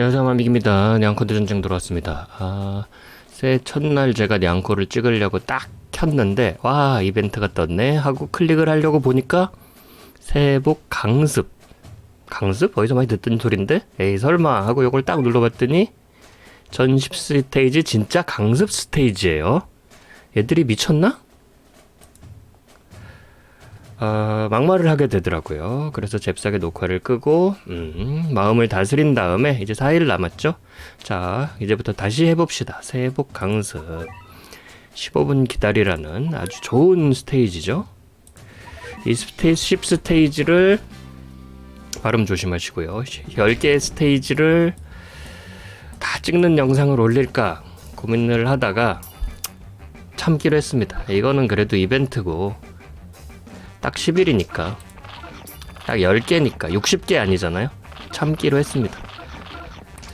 안녕하세요 만빅입니다 냥코드 전쟁 들어왔습니다 아, 새 첫날 제가 냥코를 찍으려고 딱 켰는데 와 이벤트가 떴네 하고 클릭을 하려고 보니까 새복 강습 강습? 어디서 많이 듣던 소린데? 에이 설마 하고 요걸 딱 눌러봤더니 전십 스테이지 진짜 강습 스테이지예요 얘들이 미쳤나? 아, 막말을 하게 되더라고요. 그래서 잽싸게 녹화를 끄고 음, 마음을 다스린 다음에 이제 4일 남았죠. 자, 이제부터 다시 해봅시다. 새복 강습. 15분 기다리라는 아주 좋은 스테이지죠. 이 스테이 10 스테이지를 발음 조심하시고요. 10개 스테이지를 다 찍는 영상을 올릴까 고민을 하다가 참기로 했습니다. 이거는 그래도 이벤트고 딱 10일이니까. 딱 10개니까 60개 아니잖아요? 참기로 했습니다.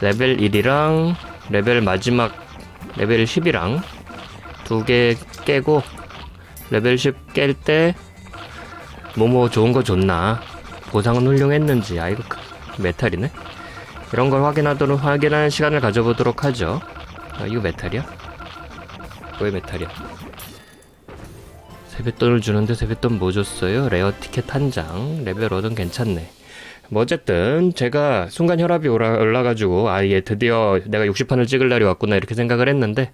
레벨 1이랑 레벨 마지막 레벨 10이랑 두 개 깨고 레벨 10 깰 때 뭐뭐 좋은 거 줬나? 보상은 훌륭했는지 아 이거 그- 메탈이네? 이런 걸 확인하도록 확인하는 시간을 가져보도록 하죠. 아 이거 메탈이야? 왜 메탈이야? 세뱃돈을 주는데 세뱃돈 뭐 줬어요? 레어 티켓 한 장. 레벨 5는 괜찮네. 뭐 어쨌든 제가 순간 혈압이 올라, 올라가지고 아예 드디어 내가 60판을 찍을 날이 왔구나 이렇게 생각을 했는데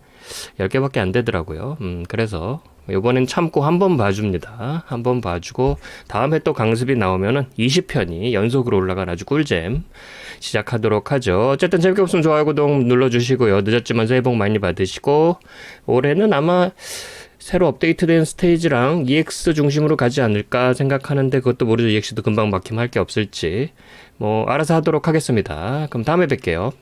10개밖에 안 되더라고요. 음 그래서 이번엔 참고 한 번 봐줍니다. 한 번 봐주고 다음에 또 강습이 나오면은 20편이 연속으로 올라간 아주 꿀잼 시작하도록 하죠. 어쨌든 재밌게 없으면 좋아요 구독 눌러주시고요. 늦었지만 새해 복 많이 받으시고 올해는 아마 새로 업데이트된 스테이지랑 EX 중심으로 가지 않을까 생각하는데 그것도 모르죠. EX도 금방 막힘 할 게 없을지. 뭐 알아서 하도록 하겠습니다. 그럼 다음에 뵐게요.